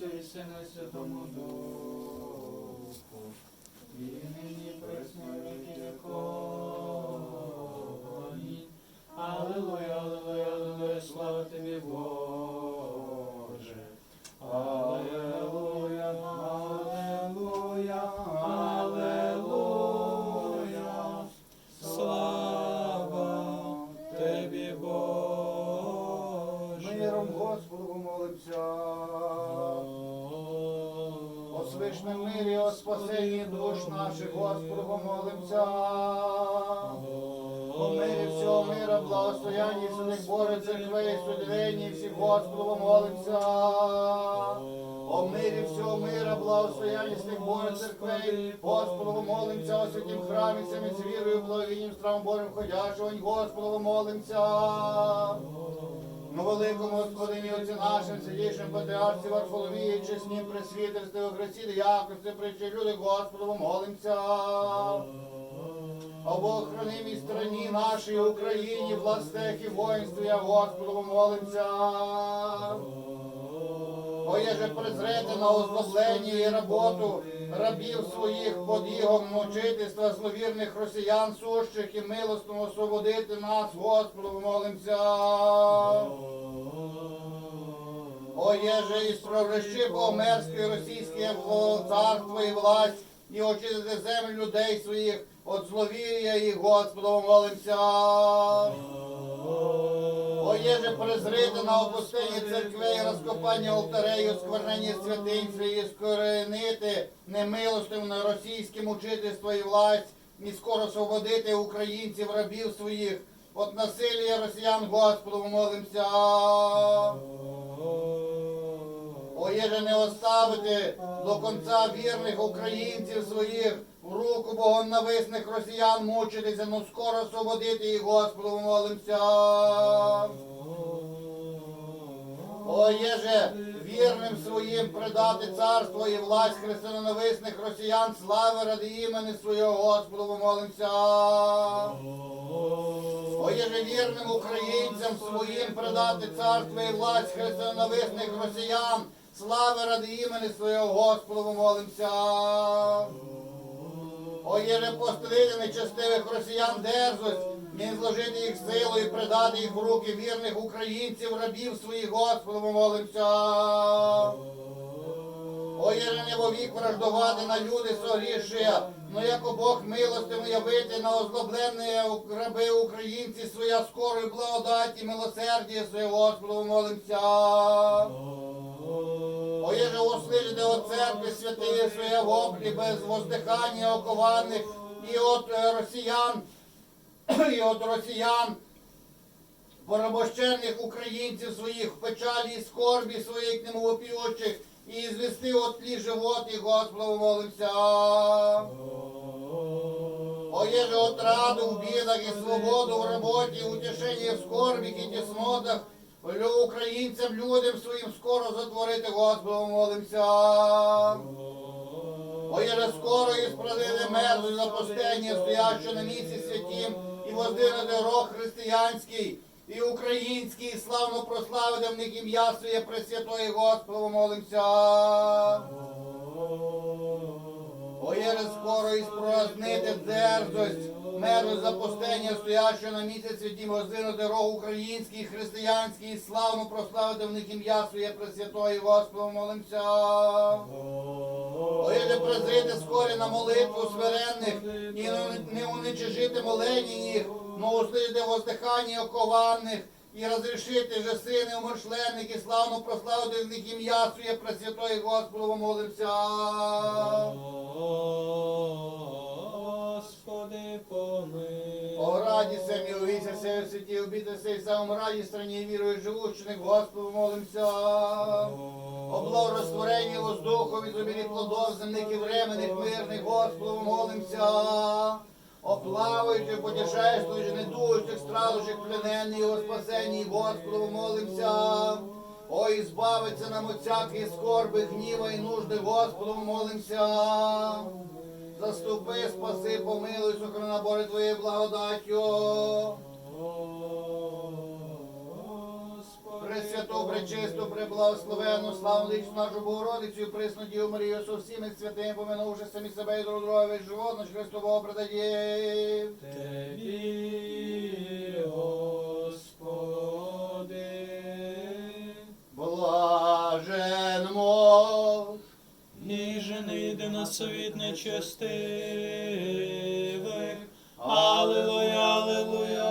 Отцю і Сина, і Святому Духу, і нині Господу помолимся. О свишнем мирі, о спасенні душ наших, Господу помолимся. О мирі всього мира, благостоянні святих Божих церквей, судовенні всіх Господу помолимся. О мирі всього мира, благостоянні святих Божих церквей, Господу помолимся, о святім храмі, самі з вірою, благовінням, стравом Божим ходячого, Господу помолимся. Ну, великому Господині Отці нашим, святішим патріарсі Варфоломії, чеснім пресвітерстві, Христі, якості, причі люди, Господу, помолимся. Об охранимій страні нашій Україні, властях і воїнстві, я Господу помолимся. О, єже презрете на озлоблення і роботу рабів своїх под ігом мучительства зловірних росіян сущих і милостно освободити нас, Господу, помолимся. О, єже і спроврещи Богомерської російське царство і власть, і очистити землю людей своїх от зловір'я і Господу помолимся. О, єже презрити на опустині церкви і розкопання алтарею, сквернення святинь і скоренити немилостив на російське мучительство і власть, і скоро освободити українців, рабів своїх, от насилля росіян, Господу помолимся. О, єже не оставити до конца вірних українців своїх. В руку богонависних росіян мучитися, но скоро освободити їх, Господу помолимся. О, єже вірним своїм предати царство і власть християнонависних росіян, слави ради імені свого, Господу помолимся. О, єже вірним українцям своїм предати царство і власть християнонависних росіян, слави ради імені свого, Господу помолимся. О, єже постелити нечестивих росіян дерзость, він зложити їх силу і предати їх в руки вірних українців, рабів своїх, Господу помолимся. О, єже не вовік враждувати на люди согрішия, но як Бог милостивно явити на озлоблені раби українці своя скорою благодаті, милосердя своє, Господу помолимся. О, єже услижити от церкви святиє своє воплі без воздихання окованих і от е, росіян, і от росіян, порабощених українців своїх в печалі і скорбі своїх немовопіючих, і звести от тлі живот і Господу молимся. О, єже отраду в бідах і свободу в роботі, утішення в скорбі і тіснотах, українцям, людям своїм скоро затворити, Господу молимся. О, єже скоро і справедливе мерзу запустення, стояче на місці святім, і воздвинути рог християнський, і український, і славно прославити в них ім'я своє Пресвятої Господу молимся. О, єже скоро і споразнити дерзость, меру запустення, стояче на місяць святім, воздвинути рог український, християнський, і славно прославити в них ім'я своє Пресвятої Господу молимся. О, єже презрити скорі на молитву смиренних, і не уничижити молені їх, но услидити воздихання окованих, і розрішити же сини умершлених, і славно прославити в них ім'я своє Пресвятої Господу молимся. Господи, помилуй. О раді се, милуйся, се, в святі, обітися, і самому раді страні вірою живущих, Господу молимся. О благорозтворенні воздуху, від обілі плодов і временних, мирних, Господу молимся. О плаваючих, потішествуючих, недуючих, стражучих, пленених, о спасенні, Господу молимся. О, і збавиться нам от всякої скорби, гніва і нужди, Господу молимся. Заступи, спаси, помилуй, сохрана Боже Твоєю благодаттю. Пресвяту, Пречисту, преблагословену, славну лічну нашу Богородицю, присну Діву Марію со всіми святими, поминувши самі себе і друг друга весь живот наш Христового предадів. Ніжений йди на совіт нечестивих. Аллилуйя, аллилуйя,